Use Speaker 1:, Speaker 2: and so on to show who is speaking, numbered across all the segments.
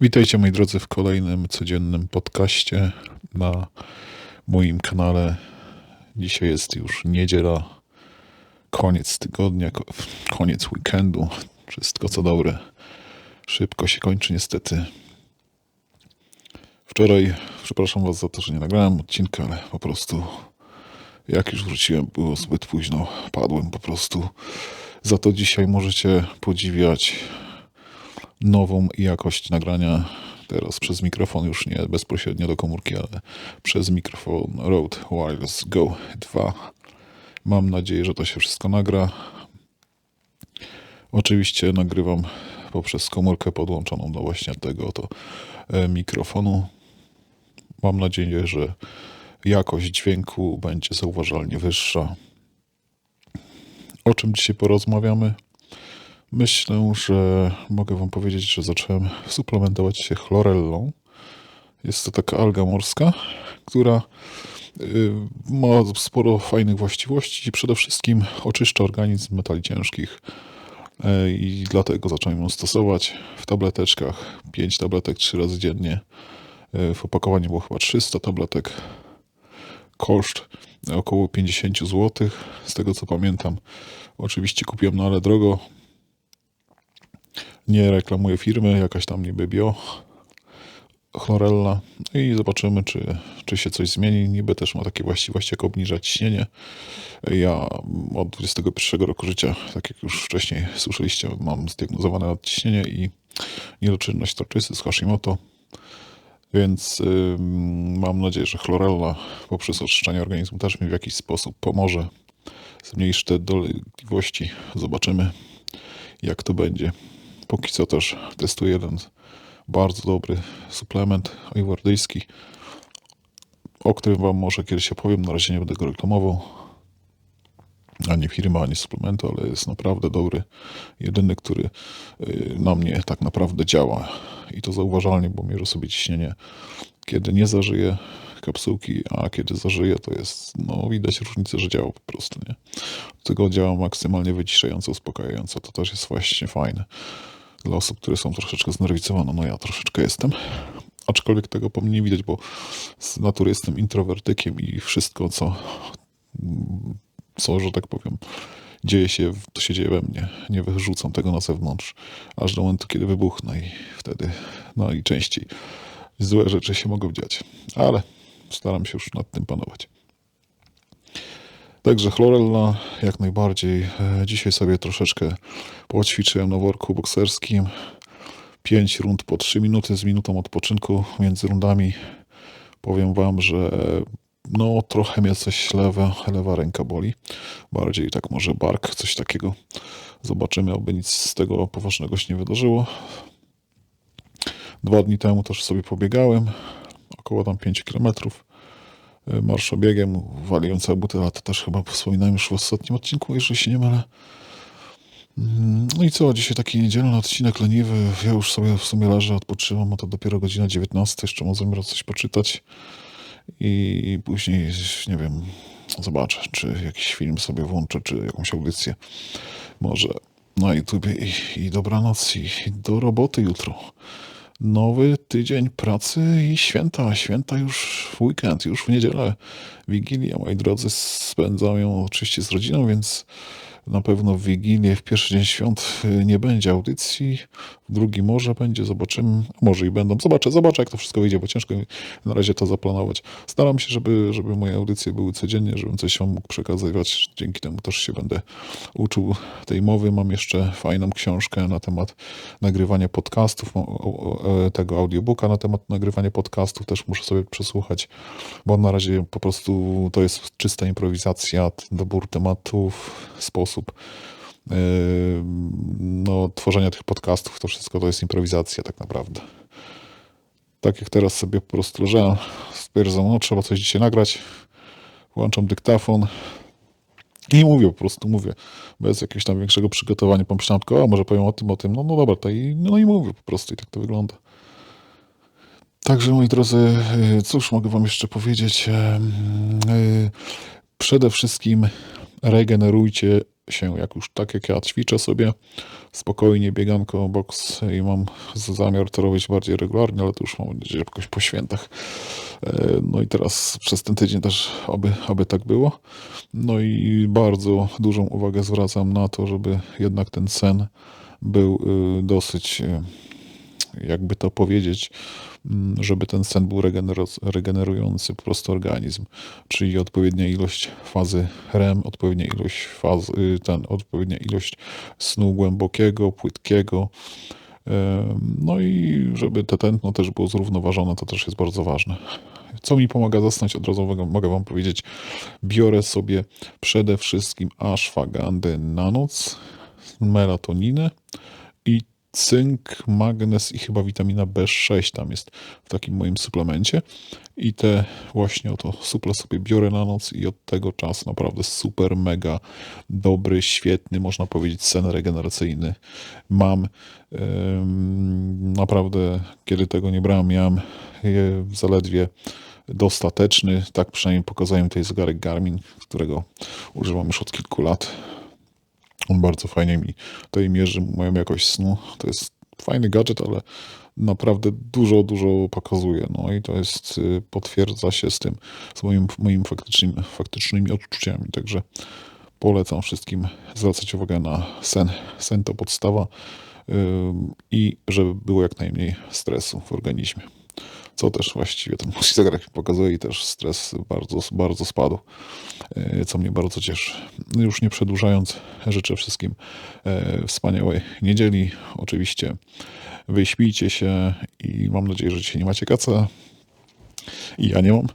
Speaker 1: Witajcie moi drodzy w kolejnym codziennym podcaście na moim kanale. Dzisiaj jest już niedziela, koniec tygodnia, ko- koniec weekendu. Wszystko co dobre. Szybko się kończy niestety. Wczoraj, przepraszam Was za to, że nie nagrałem odcinka, ale po prostu jak już wróciłem, było zbyt późno. Padłem po prostu. Za to dzisiaj możecie podziwiać nową jakość nagrania. Teraz przez mikrofon, już nie bezpośrednio do komórki, ale przez mikrofon Rode Wireless Go 2. Mam nadzieję, że to się wszystko nagra. Oczywiście nagrywam poprzez komórkę podłączoną do właśnie tego oto e, mikrofonu. Mam nadzieję, że jakość dźwięku będzie zauważalnie wyższa. O czym dzisiaj porozmawiamy? Myślę, że mogę Wam powiedzieć, że zacząłem suplementować się chlorellą. Jest to taka alga morska, która y, ma sporo fajnych właściwości przede wszystkim oczyszcza organizm metali ciężkich. E, I dlatego zacząłem ją stosować w tableteczkach. 5 tabletek 3 razy dziennie. E, W opakowaniu było chyba 300 tabletek. Koszt około 50 zł, z tego co pamiętam. Oczywiście kupiłem na ale drogo, nie reklamuję firmy, jakaś tam niby bio, chlorella i zobaczymy, czy, czy się coś zmieni. Niby też ma takie właściwości, jak obniżać ciśnienie. Ja od 21 roku życia, tak jak już wcześniej słyszeliście, mam zdiagnozowane nadciśnienie i niedoczynność tarczycy z Hashimoto. Więc ym, mam nadzieję, że chlorella poprzez oczyszczanie organizmu też mi w jakiś sposób pomoże. Zmniejszy te dolegliwości. Zobaczymy, jak to będzie. Póki co też testuję jeden bardzo dobry suplement ajwardyjski, o którym Wam może kiedyś opowiem. Na razie nie będę go reklamował. Ani firma, ani suplementu, ale jest naprawdę dobry. Jedyny, który y, na mnie tak naprawdę działa. I to zauważalnie, bo mierzę sobie ciśnienie, kiedy nie zażyję kapsułki, a kiedy zażyję, to jest, no widać różnicę, że działa po prostu, nie? Tego działa maksymalnie wyciszająco, uspokajająco. To też jest właśnie fajne dla osób, które są troszeczkę znerwicowane. No ja troszeczkę jestem. Aczkolwiek tego po mnie nie widać, bo z natury jestem introwertykiem i wszystko, co, co że tak powiem, dzieje się, to się dzieje we mnie. Nie wyrzucam tego na zewnątrz, aż do momentu, kiedy wybuchnę i wtedy, no i częściej złe rzeczy się mogą dziać. Ale staram się już nad tym panować. Także chlorella jak najbardziej. E, Dzisiaj sobie troszeczkę poćwiczyłem na worku bokserskim. 5 rund po 3 minuty z minutą odpoczynku między rundami. Powiem wam, że e, no trochę mnie coś lewa, lewa ręka boli. Bardziej tak może bark, coś takiego. Zobaczymy, oby nic z tego poważnego się nie wydarzyło. Dwa dni temu też sobie pobiegałem. Około tam 5 kilometrów marszobiegiem, waliłem całe buty, ale to też chyba wspominałem już w ostatnim odcinku, jeżeli się nie mylę. Mm, No i co, dzisiaj taki niedzielny odcinek leniwy, ja już sobie w sumie leżę, odpoczywam, a to dopiero godzina 19, jeszcze mam zamiar coś poczytać. I później, nie wiem, zobaczę, czy jakiś film sobie włączę, czy jakąś audycję. Może na YouTubie i, i dobranoc i do roboty jutro nowy tydzień pracy i święta. Święta już w weekend, już w niedzielę. Wigilia, moi drodzy, spędzam ją oczywiście z rodziną, więc na pewno w Wigilię, w pierwszy dzień świąt nie będzie audycji, drugi może będzie, zobaczymy, może i będą. Zobaczę, zobaczę jak to wszystko wyjdzie, bo ciężko na razie to zaplanować. Staram się, żeby, żeby moje audycje były codziennie, żebym coś wam mógł przekazywać. Dzięki temu też się będę uczył tej mowy. Mam jeszcze fajną książkę na temat nagrywania podcastów, o, tego audiobooka na temat nagrywania podcastów, też muszę sobie przesłuchać, bo na razie po prostu to jest czysta improwizacja, dobór tematów, sposób no, tworzenia tych podcastów, to wszystko to jest improwizacja tak naprawdę. Tak jak teraz sobie po prostu leżałem, stwierdzam, no trzeba coś dzisiaj nagrać, włączam dyktafon i mówię po prostu, mówię, bez jakiegoś tam większego przygotowania, pomyślałem tylko, a może powiem o tym, o tym, no, no dobra, to i, no i mówię po prostu i tak to wygląda. Także moi drodzy, yy, cóż mogę wam jeszcze powiedzieć? Yy, Przede wszystkim regenerujcie się, jak już tak jak ja ćwiczę sobie spokojnie, bieganko, boks i mam zamiar to robić bardziej regularnie, ale to już mam nadzieję, jakoś po świętach. E, No i teraz przez ten tydzień też oby, oby tak było. No i bardzo dużą uwagę zwracam na to, żeby jednak ten sen był y, dosyć, y, jakby to powiedzieć, mm, żeby ten sen był regenerujący po prostu organizm, czyli odpowiednia ilość fazy REM, odpowiednia ilość faz, y, ten, odpowiednia ilość snu głębokiego, płytkiego. No i żeby te tętno też było zrównoważone, to też jest bardzo ważne. Co mi pomaga zasnąć, od razu mogę, Wam powiedzieć, biorę sobie przede wszystkim ashwagandę na noc, melatoninę cynk, magnez i chyba witamina B6 tam jest w takim moim suplemencie. I te właśnie oto suple sobie biorę na noc i od tego czasu naprawdę super, mega dobry, świetny, można powiedzieć sen regeneracyjny mam. Naprawdę, kiedy tego nie brałem, miałem zaledwie dostateczny. Tak przynajmniej pokazuje mi tutaj zegarek Garmin, którego używam już od kilku lat. On bardzo fajnie mi tutaj mierzy moją jakość snu. To jest fajny gadżet, ale naprawdę dużo, dużo pokazuje. No i to jest, y, potwierdza się z tym, z moim, moimi faktycznymi, faktycznymi odczuciami. Także polecam wszystkim zwracać uwagę na sen. Sen to podstawa ym, i żeby było jak najmniej stresu w organizmie. Co też właściwie ten mój zegarek pokazuje i też stres bardzo, bardzo spadł, e, co mnie bardzo cieszy. Już nie przedłużając, życzę wszystkim e, wspaniałej niedzieli. Oczywiście wyśpijcie się i mam nadzieję, że dzisiaj nie macie kaca. I ja nie mam.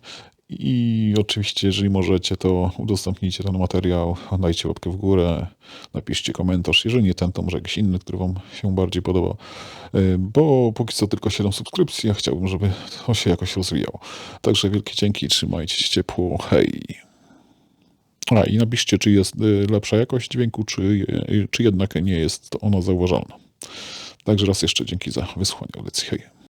Speaker 1: I oczywiście, jeżeli możecie, to udostępnijcie ten materiał, dajcie łapkę w górę, napiszcie komentarz. Jeżeli nie ten, to może jakiś inny, który Wam się bardziej podoba. Y, Bo póki co tylko 7 subskrypcji, ja chciałbym, żeby to się jakoś rozwijało. Także wielkie dzięki, trzymajcie się ciepło, hej. A i napiszcie, czy jest y, lepsza jakość dźwięku, czy, czy jednak nie jest ona zauważalna. Także raz jeszcze dzięki za wysłuchanie audycji. Hej.